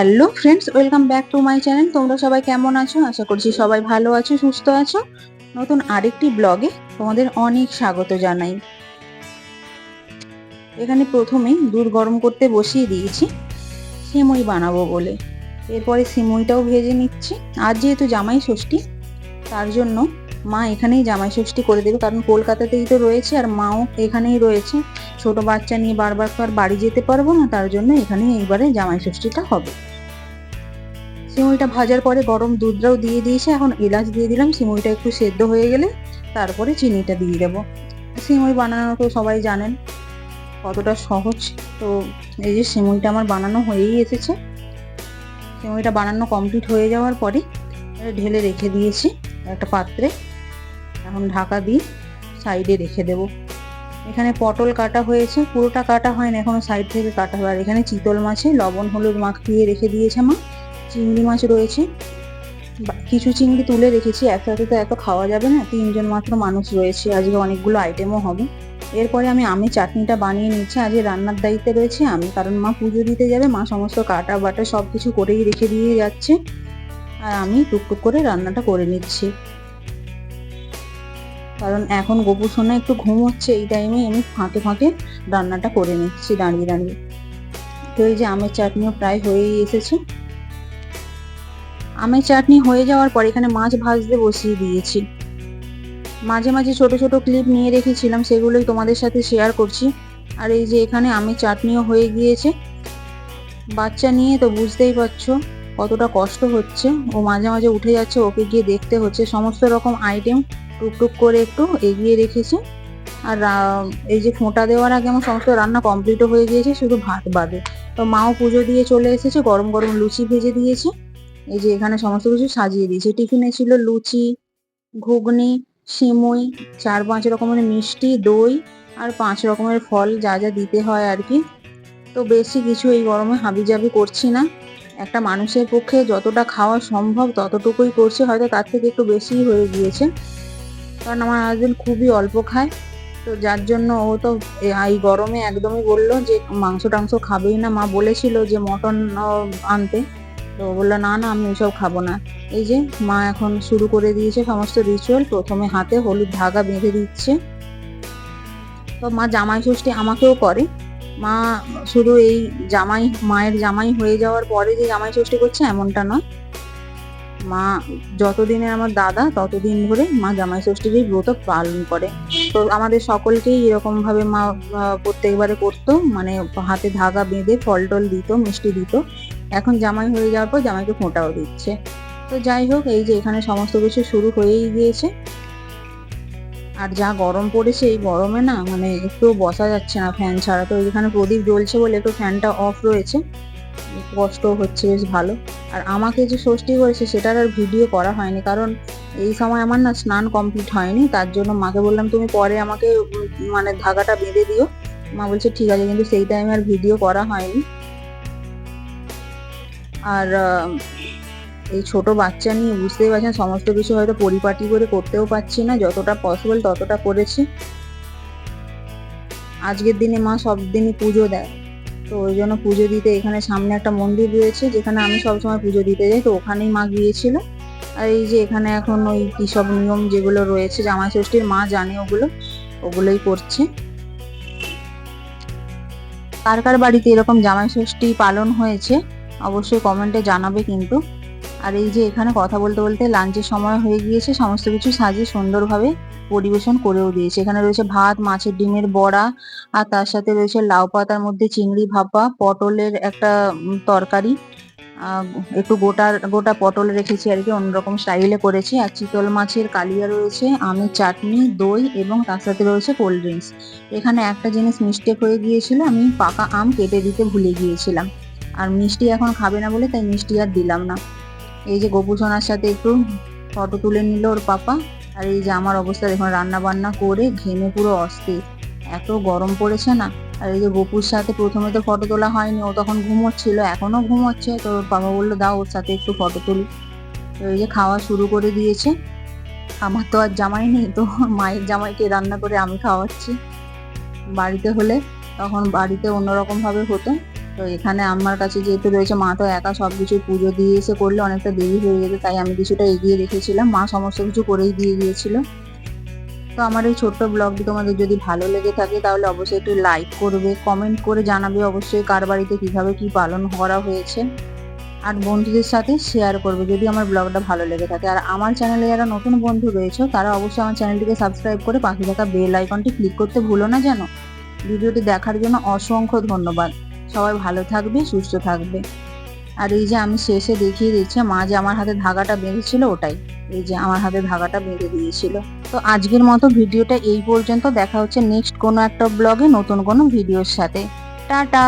Hello friends, welcome back to my channel. তোমরা সবাই কেমন আছো? আশা করছি সবাই ভালো আছো, সুস্থ আছো। নতুন আরেকটি ব্লগে তোমাদের অনেক স্বাগত জানাই। এখানে প্রথমেই দুধ গরম করতে বসিয়ে দিয়েছি, সিমুই বানাবো বলে। এরপরে সিমুইটাও ভেজে নিচ্ছি। আর যেহেতু জামাই ষষ্ঠী, তার জন্য মা এখানেই জামাই ষষ্ঠী করে দেবে। কারণ কলকাতাতেই তো রয়েছে আর মাও এখানেই রয়েছে। ছোট বাচ্চা নিয়ে বারবার তো আর বাড়ি যেতে পারব না, তার জন্য এখানে এইবারে জামাই ষষ্ঠীটা হবে। সিমুইটা ভাজার পরে গরম দুধটাও দিয়ে দিয়েছে, এখন এলাচ দিয়ে দিলাম সিমুইটা একটু সেদ্ধ হয়ে গেলে তারপরে চিনিটা দিয়ে দেবো। সিমুই বানানো তো সবাই জানেন কতটা সহজ, তো এই যে সিমুইটা আমার বানানো হয়েই এসেছে। সিমুইটা বানানো কমপ্লিট হয়ে যাওয়ার পরে ঢেলে রেখে দিয়েছি একটা পাত্রে। এখন ঢাকা দিয়ে সাইডে রেখে দেবো। এখানে পটল কাটা হয়েছে, পুরোটা কাটা হয় না এখনও সাইড থেকে কাটা হবে। আর এখানে চিতল মাছে লবণ, হলুদ মাখিয়ে রেখে দিয়েছে মা। চিংড়ি মাছ রয়েছে। কিছু চিংড়ি তুলে রেখেছি, একসাথে তো এত খাওয়া যাবে না, তিনজন মাত্র মানুষ রয়েছে, আজকে অনেকগুলো আইটেমও হবে। এরপরে আমি আমি চাটনিটা বানিয়ে নিচ্ছি, আজকে রান্নার দায়িত্বে রয়েছে আমি, কারণ মা পুজো দিতে যাবে, মা সমস্ত কাটা বাটা সব কিছু করেই রেখে দিয়ে যাচ্ছে। আর আমি টুকটুক করে রান্নাটা করে নিচ্ছি। কারণ এখন গোপুর সোনা একটু ঘুমোচ্ছে, এই টাইমে আমি ফাঁকে ফাঁকে রান্নাটা করে নিচ্ছি, দাঁড়িয়ে দাঁড়িয়ে। তো এই যে আমের চাটনিও প্রায় হয়েই এসেছে। আমের চাটনি হয়ে যাওয়ার পর এখানে মাছ ভাজতে বসিয়ে দিয়েছি। মাঝে মাঝে ছোট ছোট ক্লিপ নিয়ে রেখেছিলাম, সেগুলোই তোমাদের সাথে শেয়ার করছি। আর এই যে এখানে আমের চাটনিও হয়ে গিয়েছে। বাচ্চা নিয়ে তো বুঝতেই পারছ কতটা কষ্ট হচ্ছে। ও মাঝে মাঝে উঠে যাচ্ছে, ওকে গিয়ে দেখতে হচ্ছে। সমস্ত রকম আইটেম টুকটুক করে একটু এগিয়ে রেখেছি। আর এই যে ফোঁটা দেওয়ার আগে আমার সমস্ত রান্না কমপ্লিটও হয়ে গিয়েছে, শুধু ভাত বাদে। তো মাও পুজো দিয়ে চলে এসেছে, গরম গরম লুচি ভেজে দিয়েছে। এই যে এখানে সমস্ত কিছু সাজিয়ে দিয়েছে। টিফিনে ছিল লুচি, ঘুগনি, সিমুই, চার পাঁচ রকমের মিষ্টি, দই আর পাঁচ রকমের ফল যা যা দিতে হয় আর কি। তো বেশি কিছু এই গরমে হাবিজাবি করছি না। একটা মানুষের পক্ষে যতটা খাওয়া সম্ভব ততটুকুই করছে, হয়তো তার থেকে একটু বেশিই হয়ে গিয়েছে। কারণ আমার হাজবেন্ড খুবই অল্প খায়, তো যার জন্য ও তো এই গরমে একদমই বলল যে মাংস টাংস খাবেই না। মা বলেছিল যে মটন আনতে। তো বলল, না না, আমি ওসব খাব না। এই যে মা এখন শুরু করে দিয়েছে সমস্ত রিচুয়াল প্রথমে হাতে হলুদ ধাগা বেঁধে দিচ্ছে। তো মা জামাই ষষ্ঠী আমাকেও করে। মা শুধু এই জামাই, মায়ের জামাই হয়ে যাওয়ার পরে যে জামাই ষষ্ঠী করছে এমনটা নয়। মা যতদিনে আমার দাদা, ততদিন ধরে মা জামাই ষষ্ঠীর এই ব্রত পালন করে। তো আমাদের সকলকেই এরকম ভাবে মা প্রত্যেকবারে করতো। মানে হাতে ধাগা বেঁধে ফল টল দিত, মিষ্টি দিত। এখন জামাই হয়ে যাওয়ার পর জামাইকে ফোঁটাও দিচ্ছে। তো যাই হোক, এই যে এখানে সমস্ত কিছু শুরু হয়েই গিয়েছে। আর যা গরম পড়েছে এই গরমে না মানে একটু বসা যাচ্ছে না ফ্যান ছাড়া। তো এখানে প্রদীপ জ্বলছে বলে একটু ফ্যানটা অফ রয়েছে। কষ্ট হচ্ছে বেশ ভালো। আর আমাকে যে ষষ্ঠী করেছে সেটার আর ভিডিও করা হয়নি। কারণ এই সময় আমার না স্নান কমপ্লিট হয়নি। তার জন্য মাকে বললাম, তুমি পরে আমাকে মানে ধাগাটা বেঁধে দিও। মা বলছে, ঠিক আছে। কিন্তু সেই টাইমে আর ভিডিও করা হয়নি। আর এই ছোট বাচ্চা নিয়ে বুঝতেই পারছেন, সমস্ত কিছু হয়তো পরিপাটি করে করতেও পারছি না, যতটা পসিবল ততটা করেছি। আজকের দিনে মা সব দিনই পুজো দেয়, তো ওই জন্য পুজো দিতে এখানে সামনে একটা মন্দির রয়েছে, যেখানে আমি সবসময় পুজো দিতে যাই, তো ওখানেই মা গিয়েছিল। আর এই যে এখানে এখন ওই কি সব নিয়ম যেগুলো রয়েছে জামাই ষষ্ঠীর মা জানে ওগুলো, ওগুলোই করছে। কার কার বাড়িতে এরকম জামাই ষষ্ঠী পালন হয়েছে? অবশ্যই কমেন্টে জানাবে কিন্তু। আর এই যে এখানে কথা বলতে বলতে লাঞ্চের সময় হয়ে গিয়েছে, সমস্ত কিছু সাজিয়ে সুন্দরভাবে পরিবেশন করেও দিয়েছে। এখানে রয়েছে ভাত, মাছের ডিমের বড়া, আর তার সাথে রয়েছে লাউ পাতার মধ্যে চিংড়ি ভাপা, পটলের একটা তরকারি। একটু গোটা গোটা পটল রেখেছি আর কি, অন্যরকম স্টাইলে করেছি। আর চিতল মাছের কালিয়া রয়েছে, আমের চাটনি, দই এবং তার সাথে রয়েছে কোল্ড ড্রিঙ্কস এখানে একটা জিনিস মিস্টেক হয়ে গিয়েছিল, আমি পাকা আম কেটে দিতে ভুলে গিয়েছিলাম। আর মিষ্টি এখন খাবে না বলে তাই মিষ্টি আর দিলাম না। এই যে গোপু সোনার সাথে একটু ফটো তুলে নিল ওর পাপা। আর এই যে আমার অবস্থা, দেখুন রান্না বান্না করে ঘেমে পুরো অস্থির। এত গরম পড়েছে না? আর এই যে গোপুর সাথে প্রথমে তো ফটো তোলা হয়নি, ও তখন ঘুমোচ্ছিল, এখনও ঘুমোচ্ছে। তো ওর বাবা বলল, দাও ওর সাথে একটু ফটো তুলি। তো এই যে খাওয়া শুরু করে দিয়েছে। আমার তো আর জামাই নেই, তো মায়ের জামাইকে রান্না করে আমি খাওয়াচ্ছি। বাড়িতে হলে তখন বাড়িতে অন্যরকম ভাবে হতো। তো এখানে আমার কাছে যেহেতু রয়েছে, মা তো একা সব কিছু পুজো দিয়ে এসে করলে অনেকটা দেরি হয়ে যেত, তাই আমি কিছুটা এগিয়ে রেখেছিলাম। মা সমস্ত কিছু করেই দিয়ে গিয়েছিল। তো আমার এই ছোট্ট ব্লগটি তোমাদের যদি ভালো লেগে থাকে, তাহলে অবশ্যই একটু লাইক করবে কমেন্ট করে জানাবে অবশ্যই কার বাড়িতে কীভাবে কী পালন করা হয়েছে। আর বন্ধুদের সাথে শেয়ার করবে যদি আমার ব্লগটা ভালো লেগে থাকে। আর আমার চ্যানেলে যারা নতুন বন্ধু রয়েছে, তারা অবশ্যই আমার চ্যানেলটিকে সাবস্ক্রাইব করে পাখি থাকা বেল আইকনটি ক্লিক করতে ভুলো না যেন। ভিডিওটি দেখার জন্য অসংখ্য ধন্যবাদ। সবাই ভালো থাকবে, সুস্থ থাকবে। আর এই যে আমি শেষে দেখিয়ে দিচ্ছি, মা যে আমার হাতে ধাগাটা বেঁধেছিল ওটাই। এই যে আমার হাতে ধাগাটা বেঁধে দিয়েছিল। তো আজকের মতো ভিডিওটা এই পর্যন্ত। দেখা হচ্ছে নেক্সট কোনো একটা ব্লগে নতুন কোনো ভিডিওর সাথে। টাটা!